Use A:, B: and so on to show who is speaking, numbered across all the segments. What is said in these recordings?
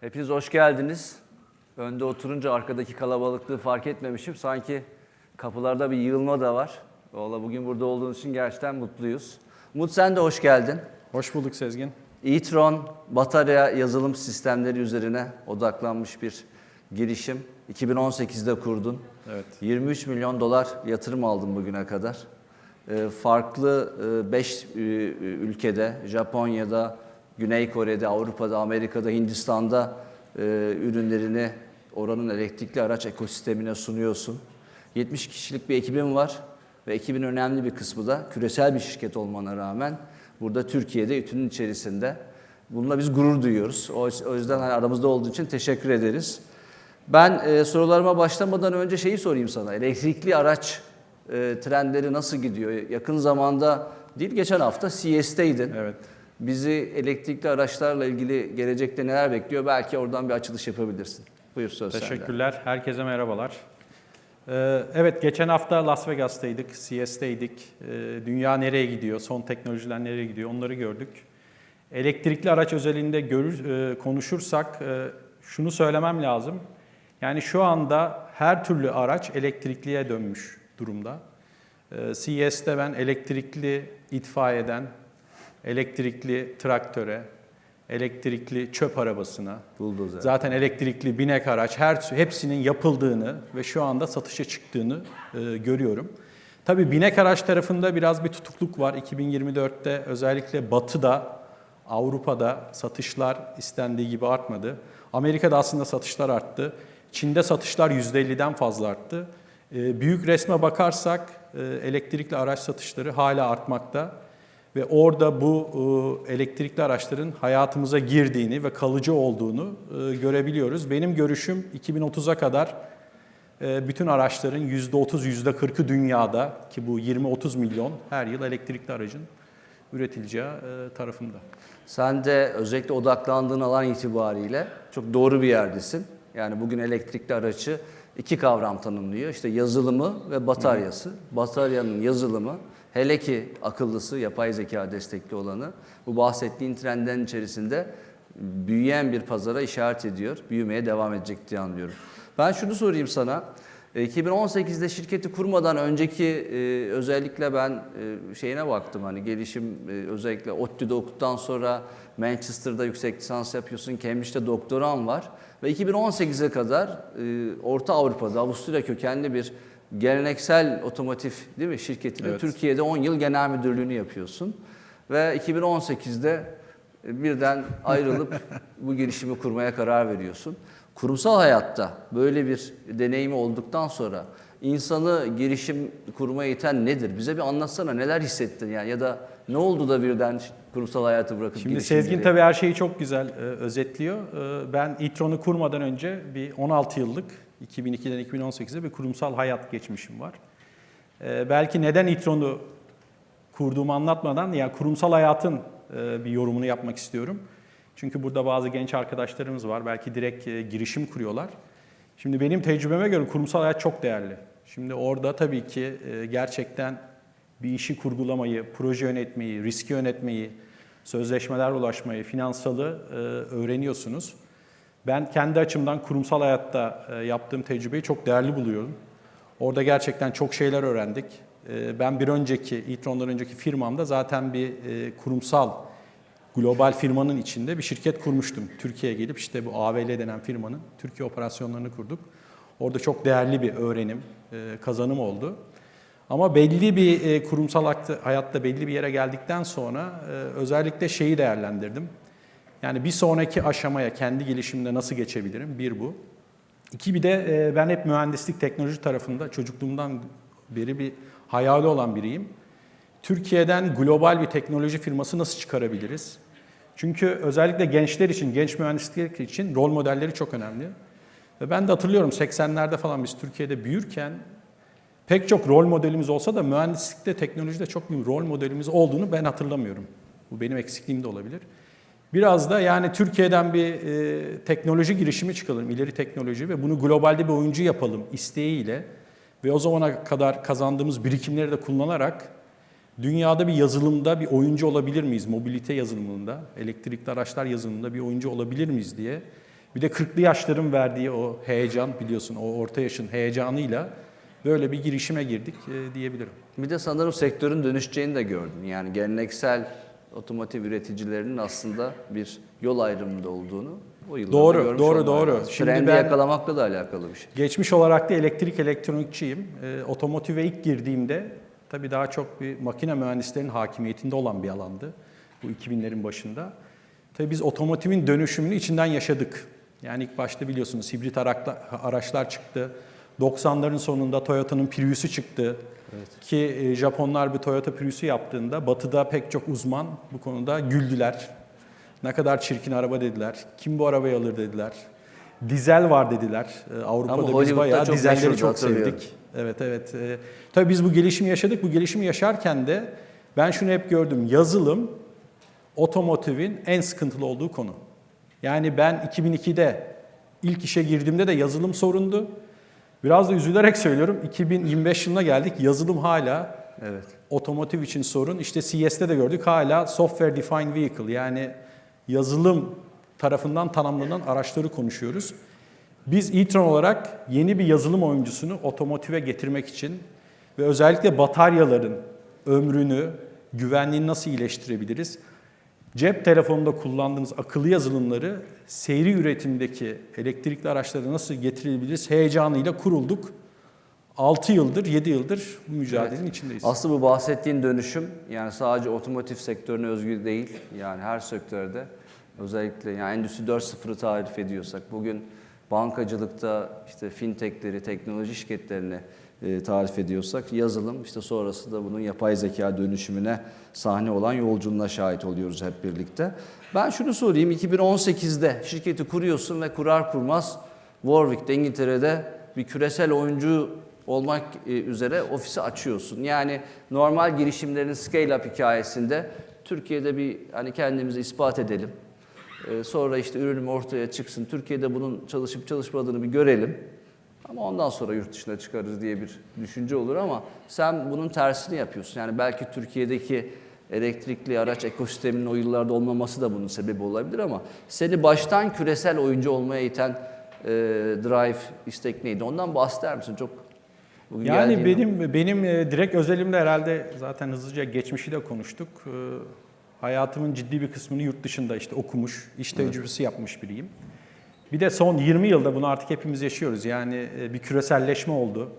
A: Hepiniz hoş geldiniz. Önde oturunca arkadaki kalabalıklığı fark etmemişim. Sanki kapılarda bir yığılma da var. Valla bugün burada olduğunuz için gerçekten mutluyuz. Umut sen de hoş geldin.
B: Hoş bulduk Sezgin.
A: e-tron batarya yazılım sistemleri üzerine odaklanmış bir girişim. 2018'de kurdun.
B: Evet.
A: 23 milyon dolar yatırım aldın bugüne kadar. Ee, farklı 5 ülkede, Japonya'da, Güney Kore'de, Avrupa'da, Amerika'da, Hindistan'da e, ürünlerini oranın elektrikli araç ekosistemine sunuyorsun. 70 kişilik bir ekibin var ve ekibin önemli bir kısmı da küresel bir şirket olmana rağmen burada Türkiye'de ütünün içerisinde. Bununla biz gurur duyuyoruz. O o yüzden hani aramızda olduğu için teşekkür ederiz. Ben e, sorularıma başlamadan önce şeyi sorayım sana. Elektrikli araç e, trendleri nasıl gidiyor? Yakın zamanda değil geçen hafta CES'teydin.
B: Evet.
A: Bizi elektrikli araçlarla ilgili gelecekte neler bekliyor? Belki oradan bir açılış yapabilirsin. Buyur söz.
B: Teşekkürler. Herkese merhabalar. Ee, Evet, geçen hafta Las Vegas'taydık, CES'teydik. Ee, Dünya nereye gidiyor, son teknolojiler nereye gidiyor onları gördük. Elektrikli araç özelinde görür, e, konuşursak e, şunu söylemem lazım. Yani şu anda her türlü araç elektrikliye dönmüş durumda. CES'te ben elektrikli itfaiyeden, elektrikli traktöre, elektrikli çöp arabasına,
A: Bulldozer.
B: Zaten elektrikli binek araç her hepsinin yapıldığını ve şu anda satışa çıktığını e, görüyorum. Tabii binek araç tarafında biraz bir tutukluk var. 2024'te özellikle Batı'da, Avrupa'da satışlar istendiği gibi artmadı. Amerika'da aslında satışlar arttı. Çin'de satışlar %50'den fazla arttı. E, büyük resme bakarsak e, elektrikli araç satışları hala artmakta. Ve orada bu e, elektrikli araçların hayatımıza girdiğini ve kalıcı olduğunu e, görebiliyoruz. Benim görüşüm 2030'a kadar e, bütün araçların %30, %40'ı dünyada ki bu 20-30 milyon her yıl elektrikli aracın üretileceği tarafında.
A: Sen de özellikle odaklandığın alan itibariyle çok doğru bir yerdesin. Yani bugün elektrikli aracı iki kavram tanımlıyor. İşte yazılımı ve bataryası. Bataryanın yazılımı hele ki akıllısı, yapay zeka destekli olanı bu bahsettiğin trendlerin içerisinde büyüyen bir pazara işaret ediyor. Büyümeye devam edecek diye anlıyorum. Ben şunu sorayım sana. E, 2018'de şirketi kurmadan önceki e, özellikle ben e, şeyine baktım hani gelişim e, özellikle ODTÜ'de okuduktan sonra Manchester'da yüksek lisans yapıyorsun, Cambridge'de doktoran var ve 2018'e kadar e, Orta Avrupa'da Avusturya kökenli bir geleneksel otomotiv değil mi şirketinde
B: Evet.
A: Türkiye'de 10 yıl genel müdürlüğünü yapıyorsun ve 2018'de birden ayrılıp bu girişimi kurmaya karar veriyorsun. Kurumsal hayatta böyle bir deneyimi olduktan sonra insanı girişim kurmaya iten nedir? Bize bir anlatsana neler hissettin yani ya da ne oldu da birden kurumsal hayatı bırakıp
B: Şimdi Sezgin tabii her şeyi çok güzel e, özetliyor. E, ben e-tron'u kurmadan önce bir 16 yıllık 2002'den 2018'e bir kurumsal hayat geçmişim var. E, belki neden e-tron'u kurduğumu anlatmadan yani kurumsal hayatın e, bir yorumunu yapmak istiyorum. Çünkü burada bazı genç arkadaşlarımız var. Belki direkt e, girişim kuruyorlar. Şimdi benim tecrübeme göre kurumsal hayat çok değerli. Şimdi orada tabii ki e, gerçekten bir işi kurgulamayı, proje yönetmeyi, riski yönetmeyi, sözleşmeler ulaşmayı, finansalı e, öğreniyorsunuz. Ben kendi açımdan kurumsal hayatta e, yaptığım tecrübeyi çok değerli buluyorum. Orada gerçekten çok şeyler öğrendik. E, Ben bir önceki, e-tron'dan önceki firmamda zaten bir e, kurumsal, global firmanın içinde bir şirket kurmuştum. Türkiye'ye gelip işte bu AVL denen firmanın Türkiye operasyonlarını kurduk. Orada çok değerli bir öğrenim, kazanım oldu. Ama belli bir kurumsal hayatta- belli bir yere geldikten sonra özellikle şeyi değerlendirdim. Yani bir sonraki aşamaya kendi gelişimde nasıl geçebilirim? Bir bu. İki bir de e, ben hep mühendislik teknoloji tarafında çocukluğumdan beri bir hayali olan biriyim. Türkiye'den global bir teknoloji firması nasıl çıkarabiliriz? Çünkü özellikle gençler için, genç mühendislik için rol modelleri çok önemli. Ve ben de hatırlıyorum 80'lerde falan biz Türkiye'de büyürken pek çok rol modelimiz olsa da mühendislikte, teknolojide çok bir rol modelimiz olduğunu ben hatırlamıyorum. Bu benim eksikliğim de olabilir. Biraz da yani Türkiye'den bir e, teknoloji girişimi çıkalım, ileri teknoloji ve bunu globalde bir oyuncu yapalım isteğiyle ve o zamana kadar kazandığımız birikimleri de kullanarak dünyada bir yazılımda bir oyuncu olabilir miyiz? Mobilite yazılımında, elektrikli araçlar yazılımında bir oyuncu olabilir miyiz diye Bir de 40'lı yaşların verdiği o heyecan biliyorsun o orta yaşın heyecanıyla böyle bir girişime girdik e, diyebilirim.
A: Bir de sanırım sektörün dönüşeceğini de gördüm. Yani geleneksel otomotiv üreticilerinin aslında bir yol ayrımında olduğunu o yıllarda
B: Doğru,
A: görmüş
B: doğru, doğru.
A: lazım.
B: Şimdi
A: Trendi
B: ben-
A: yakalamakla da alakalı bir şey.
B: Geçmiş olarak da elektrik elektronikçiyim. E, otomotive ilk girdiğimde tabii daha çok bir makine mühendislerinin hakimiyetinde olan bir alandı. Bu 2000'lerin başında. Tabii biz otomotivin dönüşümünü içinden yaşadık. Yani ilk başta biliyorsunuz hibrit araçlar çıktı. 90'ların sonunda Toyota'nın Prius'u çıktı. Ki e, Japonlar bir Toyota Prius'u yaptığında batıda pek çok uzman bu konuda güldüler. Ne kadar çirkin araba dediler. Kim bu arabayı alır dediler. Dizel var dediler. Ee, Avrupa'da biz bayağı
A: çok
B: dizelleri çok sevdik. Evet evet. Ee, tabii biz bu gelişimi yaşadık. Bu gelişimi yaşarken de ben şunu hep gördüm. Yazılım otomotivin en sıkıntılı olduğu konu. Yani ben 2002'de ilk işe girdiğimde de yazılım sorundu. Biraz da üzülerek söylüyorum. 2025 yılına geldik. Yazılım hala
A: Evet.
B: otomotiv için sorun. İşte CES'te de gördük hala Software Defined Vehicle yani yazılım tarafından tanımlanan araçları konuşuyoruz. Biz e-tron olarak yeni bir yazılım oyuncusunu otomotive getirmek için ve özellikle bataryaların ömrünü, güvenliğini nasıl iyileştirebiliriz? Cep telefonunda kullandığımız akıllı yazılımları seyri üretimdeki elektrikli araçlara nasıl getirebiliriz heyecanıyla kurulduk. 6 yıldır, 7 yıldır bu mücadelenin içindeyiz.
A: Aslında bu bahsettiğin dönüşüm yani sadece otomotiv sektörüne özgü değil. Yani her sektörde özellikle yani Endüstri 4.0'ı tarif ediyorsak bugün bankacılıkta işte fintechleri, teknoloji şirketlerini tarif ediyorsak yazılım işte sonrası da bunun yapay zeka dönüşümüne sahne olan yolculuğuna şahit oluyoruz hep birlikte. Ben şunu sorayım 2018'de şirketi kuruyorsun ve kurar kurmaz Warwick'te İngiltere'de bir küresel oyuncu olmak e, üzere ofisi açıyorsun. Yani normal girişimlerin scale-up hikayesinde Türkiye'de bir hani kendimizi ispat edelim. E, Sonra işte ürünüm ortaya çıksın. Türkiye'de bunun çalışıp çalışmadığını bir görelim. Ama ondan sonra yurt dışına çıkarız diye bir düşünce olur ama sen bunun tersini yapıyorsun. Yani belki Türkiye'deki elektrikli araç ekosisteminin o yıllarda olmaması da bunun sebebi olabilir ama seni baştan küresel oyuncu olmaya iten e, drive, istek neydi? Ondan bahseder misin? Çok bugün
B: Yani benim benim e, direkt özelimde herhalde zaten hızlıca geçmişi de konuştuk. E, Hayatımın ciddi bir kısmını yurt dışında işte okumuş, iş tecrübesi yapmış biriyim. Bir de son 20 yılda bunu artık hepimiz yaşıyoruz. Yani e, bir küreselleşme oldu.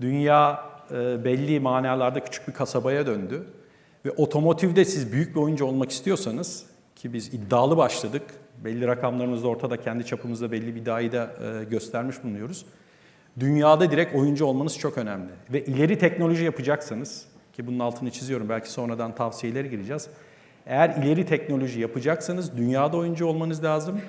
B: Dünya e, belli manalarda küçük bir kasabaya döndü. Ve otomotivde siz büyük bir oyuncu olmak istiyorsanız ki biz iddialı başladık. Belli rakamlarımız da ortada kendi çapımızda belli bir iddiayı da e, göstermiş bulunuyoruz. Dünyada direkt oyuncu olmanız çok önemli. Ve ileri teknoloji yapacaksanız, ki bunun altını çiziyorum belki sonradan tavsiyelere gireceğiz. Eğer ileri teknoloji yapacaksanız dünyada oyuncu olmanız lazım.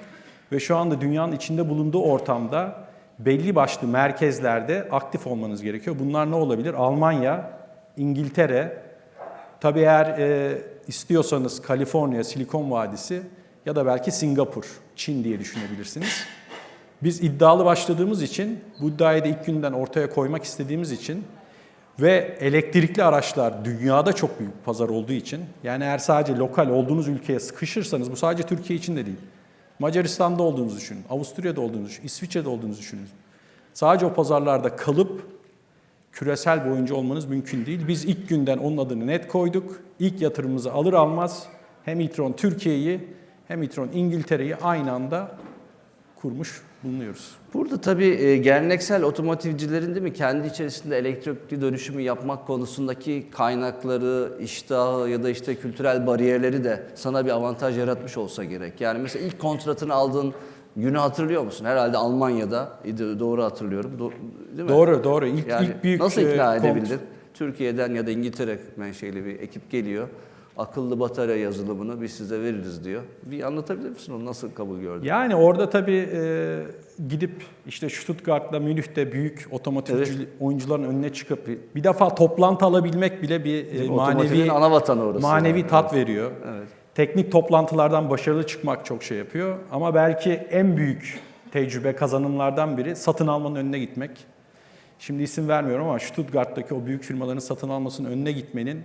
B: Ve şu anda dünyanın içinde bulunduğu ortamda belli başlı merkezlerde aktif olmanız gerekiyor. Bunlar ne olabilir? Almanya, İngiltere, tabii eğer e, istiyorsanız Kaliforniya, Silikon Vadisi ya da belki Singapur, Çin diye düşünebilirsiniz. Biz iddialı başladığımız için, bu iddiayı da ilk günden ortaya koymak istediğimiz için ve elektrikli araçlar dünyada çok büyük pazar olduğu için, yani eğer sadece lokal olduğunuz ülkeye sıkışırsanız, bu sadece Türkiye için de değil. Macaristan'da olduğunuzu düşünün, Avusturya'da olduğunuzu düşünün, İsviçre'de olduğunuzu düşünün. Sadece o pazarlarda kalıp küresel bir oyuncu olmanız mümkün değil. Biz ilk günden onun adını net koyduk. İlk yatırımımızı alır almaz hem İtron Türkiye'yi hem İtron İngiltere'yi aynı anda kurmuş bulunuyoruz.
A: Burada tabii e, geleneksel otomotivcilerin değil mi kendi içerisinde elektrikli dönüşümü yapmak konusundaki kaynakları, iştahı ya da işte kültürel bariyerleri de sana bir avantaj yaratmış olsa gerek. Yani mesela ilk kontratını aldığın günü hatırlıyor musun? Herhalde Almanya'da, idi, doğru hatırlıyorum. Do- değil mi?
B: Doğru, doğru. İlk,
A: Yani
B: ilk büyük
A: nasıl ikna
B: e, kont-
A: edebildin? Türkiye'den ya da İngiltere menşeli bir ekip geliyor. Akıllı batarya yazılımını biz size veririz diyor. Bir anlatabilir misin onu nasıl kabul gördün?
B: Yani orada tabii e, gidip işte Stuttgart'ta, Münih'te büyük otomotiv
A: Evet.
B: oyuncuların önüne çıkıp bir defa toplantı alabilmek bile bir e, manevi
A: ana vatanı orası.
B: manevi
A: yani.
B: tat veriyor.
A: Evet.
B: Teknik toplantılardan başarılı çıkmak çok şey yapıyor. Ama belki en büyük tecrübe kazanımlardan biri satın almanın önüne gitmek. Şimdi isim vermiyorum ama Stuttgart'taki o büyük firmaların satın almasının önüne gitmenin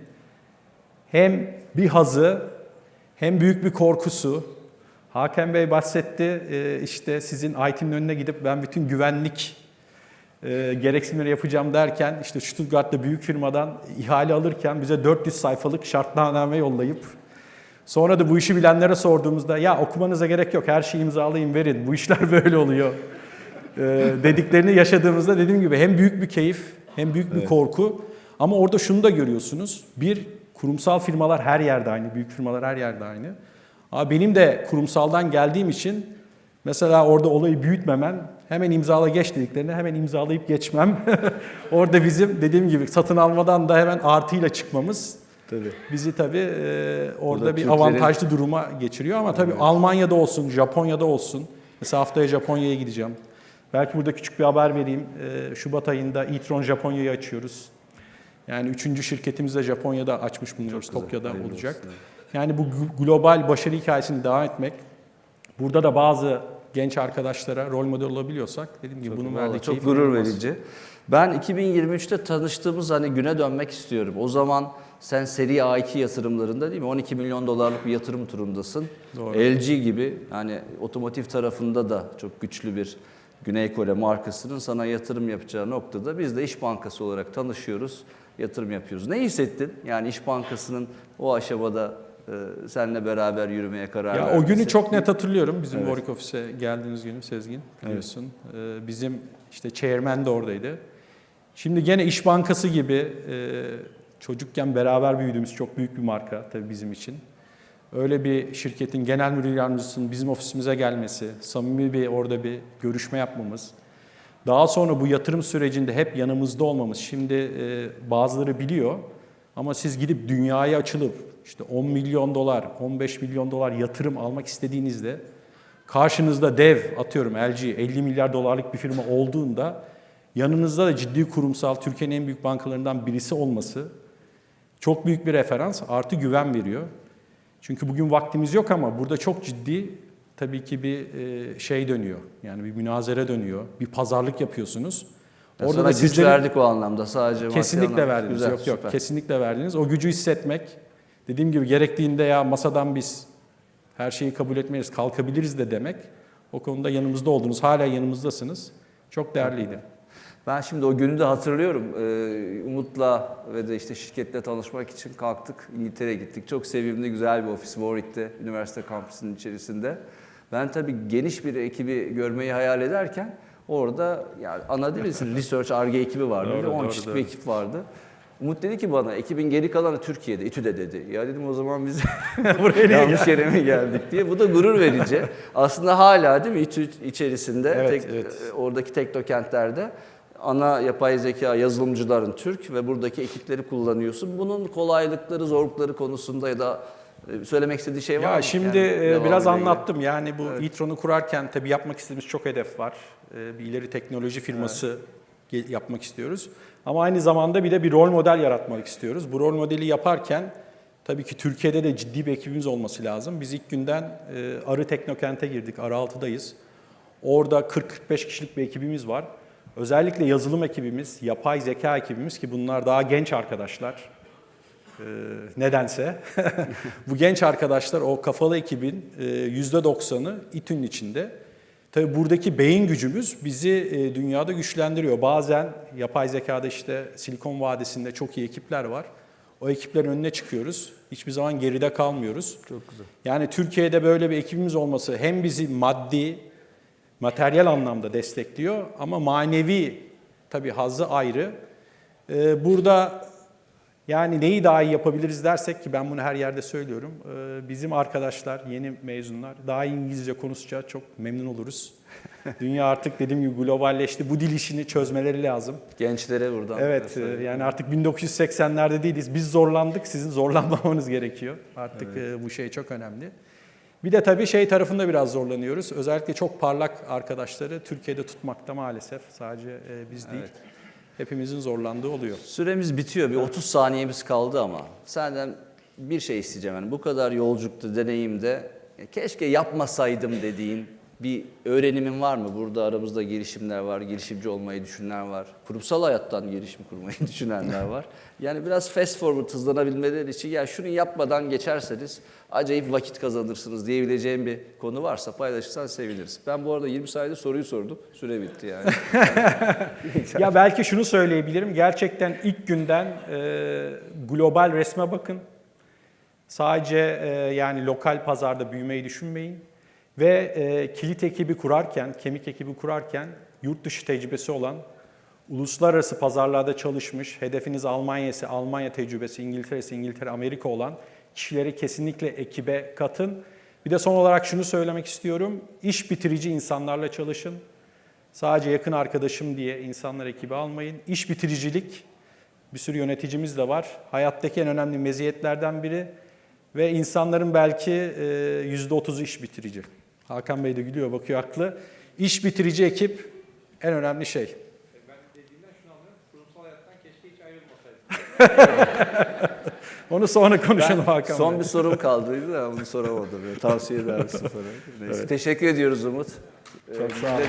B: hem bir hazı hem büyük bir korkusu. Hakan Bey bahsetti e, işte sizin IT'nin önüne gidip ben bütün güvenlik e, gereksinimleri yapacağım derken işte Stuttgart'ta büyük firmadan ihale alırken bize 400 sayfalık şartname yollayıp sonra da bu işi bilenlere sorduğumuzda ya okumanıza gerek yok her şeyi imzalayın verin bu işler böyle oluyor. E, dediklerini yaşadığımızda dediğim gibi hem büyük bir keyif hem büyük bir korku. Ama orada şunu da görüyorsunuz. Bir kurumsal firmalar her yerde aynı, büyük firmalar her yerde aynı. Ama benim de kurumsaldan geldiğim için mesela orada olayı büyütmemen, hemen imzala geç dediklerinde hemen imzalayıp geçmem. orada bizim dediğim gibi satın almadan da hemen artıyla çıkmamız
A: Tabii.
B: bizi tabii e, orada
A: Burada
B: bir
A: Türklerin-
B: avantajlı duruma geçiriyor ama tabii Almanya'da olsun, Japonya'da olsun. Mesela haftaya Japonya'ya gideceğim. Belki burada küçük bir haber vereyim. E, Şubat ayında e-tron Japonya'yı açıyoruz. Yani üçüncü şirketimizi de Japonya'da açmış bulunuyoruz.
A: güzel,
B: Tokyo'da olacak.
A: olsun,
B: Yani bu gl- global başarı hikayesini devam etmek. Burada da bazı genç arkadaşlara rol model olabiliyorsak dediğim gibi bunun verdiği
A: çok gurur verici. Ben 2023'te tanıştığımız hani güne dönmek istiyorum. O zaman sen seri A2 yatırımlarında değil mi? 12 milyon dolarlık bir yatırım turundasın.
B: Doğru.
A: LG gibi hani otomotiv tarafında da çok güçlü bir Güney Kore markasının sana yatırım yapacağı noktada biz de İş Bankası olarak tanışıyoruz, yatırım yapıyoruz. Ne hissettin? Yani İş Bankası'nın o aşamada e, seninle beraber yürümeye karar
B: Ya o günü çok net hatırlıyorum. Bizim
A: Evet.
B: Warwick Office'e geldiğiniz günü Sezgin biliyorsun. Ee, bizim işte chairman de oradaydı. Şimdi gene İş Bankası gibi e, çocukken beraber büyüdüğümüz çok büyük bir marka tabii bizim için. Öyle bir şirketin genel müdür yardımcısının bizim ofisimize gelmesi, samimi bir orada bir görüşme yapmamız. Daha sonra bu yatırım sürecinde hep yanımızda olmamız. Şimdi e, bazıları biliyor ama siz gidip dünyaya açılıp işte 10 milyon dolar, 15 milyon dolar yatırım almak istediğinizde karşınızda dev atıyorum LG 50 milyar dolarlık bir firma olduğunda yanınızda da ciddi kurumsal Türkiye'nin en büyük bankalarından birisi olması çok büyük bir referans artı güven veriyor. Çünkü bugün vaktimiz yok ama burada çok ciddi tabii ki bir e, şey dönüyor. Yani bir münazere dönüyor. Bir pazarlık yapıyorsunuz.
A: Orada Sana güç
B: sizlerin-
A: verdik o anlamda sadece.
B: Kesinlikle verdiniz.
A: Güzel,
B: yok yok
A: süper.
B: kesinlikle verdiniz. O gücü hissetmek dediğim gibi gerektiğinde ya masadan biz her şeyi kabul etmeyiz, kalkabiliriz de demek. O konuda yanımızda oldunuz. Hala yanımızdasınız. Çok değerliydi.
A: Ben şimdi o günü de hatırlıyorum. Ee, Umut'la ve de işte şirketle tanışmak için kalktık. İngiltere'ye gittik. Çok sevimli, güzel bir ofis Warwick'te, üniversite kampüsünün içerisinde. Ben tabii geniş bir ekibi görmeyi hayal ederken orada yani ana değil misin? Research, R&D ekibi vardı.
B: Doğru,
A: Bir de 10
B: doğru,
A: kişilik
B: doğru.
A: bir ekip vardı. Umut dedi ki bana ekibin geri kalanı Türkiye'de, İTÜ'de dedi. Ya dedim o zaman biz
B: Buraya
A: yanlış yere mi geldik diye. Bu da gurur verici. Aslında hala değil mi İTÜ içerisinde,
B: Evet,
A: tek-
B: evet.
A: e, oradaki teknokentlerde ana yapay zeka yazılımcıların Türk ve buradaki ekipleri kullanıyorsun. Bunun kolaylıkları, zorlukları konusunda ya da e, söylemek istediği şey var mı?
B: Ya şimdi
A: Yani
B: e, biraz
A: ilgili.
B: anlattım. Yani bu e-tron'u kurarken tabii yapmak istediğimiz çok hedef var. E, Bir ileri teknoloji firması ge- yapmak istiyoruz. Ama aynı zamanda bir de bir rol model yaratmak istiyoruz. Bu rol modeli yaparken tabii ki Türkiye'de de ciddi bir ekibimiz olması lazım. Biz ilk günden Arı Teknokent'e girdik. Arı 6'dayız. Orada 40-45 kişilik bir ekibimiz var. Özellikle yazılım ekibimiz, yapay zeka ekibimiz ki bunlar daha genç arkadaşlar. Ee, nedense. Bu genç arkadaşlar o kafalı ekibin e, %90'ı İTÜ'nün içinde. Tabii buradaki beyin gücümüz bizi e, dünyada güçlendiriyor. Bazen yapay zekada işte Silikon Vadisi'nde çok iyi ekipler var. O ekiplerin önüne çıkıyoruz. Hiçbir zaman geride kalmıyoruz.
A: Çok güzel.
B: Yani Türkiye'de böyle bir ekibimiz olması hem bizi maddi, materyal anlamda destekliyor ama manevi tabii hazzı ayrı. Ee, burada yani neyi daha iyi yapabiliriz dersek ki ben bunu her yerde söylüyorum. Ee, bizim arkadaşlar, yeni mezunlar daha iyi İngilizce konuşacağı çok memnun oluruz. Dünya artık dediğim gibi globalleşti. Bu dil işini çözmeleri lazım.
A: Gençlere buradan.
B: Evet, e, yani artık 1980'lerde değiliz. Biz zorlandık, sizin zorlanmamanız gerekiyor. Artık e, bu şey çok önemli. Bir de tabii şey tarafında biraz zorlanıyoruz. Özellikle çok parlak arkadaşları Türkiye'de tutmakta maalesef. Sadece e, biz değil. Hepimizin zorlandığı oluyor.
A: Süremiz bitiyor. Bir 30 saniyemiz kaldı ama senden bir şey isteyeceğim. Yani bu kadar yolculukta, deneyimde ya keşke yapmasaydım dediğin bir öğrenimin var mı? Burada aramızda girişimler var, girişimci olmayı düşünenler var. Kurumsal hayattan girişim kurmayı düşünenler var. Yani biraz fast forward hızlanabilmeleri için ya şunu yapmadan geçerseniz acayip vakit kazanırsınız diyebileceğim bir konu varsa paylaşırsan seviniriz. Ben bu arada 20 saniyede soruyu sordum. Süre bitti yani.
B: Ya belki şunu söyleyebilirim. Gerçekten ilk günden e, global resme bakın. Sadece e, yani lokal pazarda büyümeyi düşünmeyin. Ve e, kilit ekibi kurarken, kemik ekibi kurarken yurt dışı tecrübesi olan, uluslararası pazarlarda çalışmış, hedefiniz Almanya ise Almanya tecrübesi, İngiltere ise İngiltere, Amerika olan kişileri kesinlikle ekibe katın. Bir de son olarak şunu söylemek istiyorum. İş bitirici insanlarla çalışın. Sadece yakın arkadaşım diye insanlar ekibi almayın. İş bitiricilik bir sürü yöneticimiz de var. Hayattaki en önemli meziyetlerden biri ve insanların belki e, yüzde otuzu iş bitirici. Hakan Bey de gülüyor, bakıyor haklı. İş bitirici ekip en önemli şey.
C: Ben dediğimden şunu anlıyorum. Kurumsal hayattan keşke hiç ayrılmasaydım.
B: Onu sonra konuşalım Hakan
A: Son
B: Bey.
A: bir sorum kaldıydı da bunu soramadım. Böyle tavsiye eder misin falan. Neyse. Teşekkür ediyoruz Umut. Çok
B: sağ olun.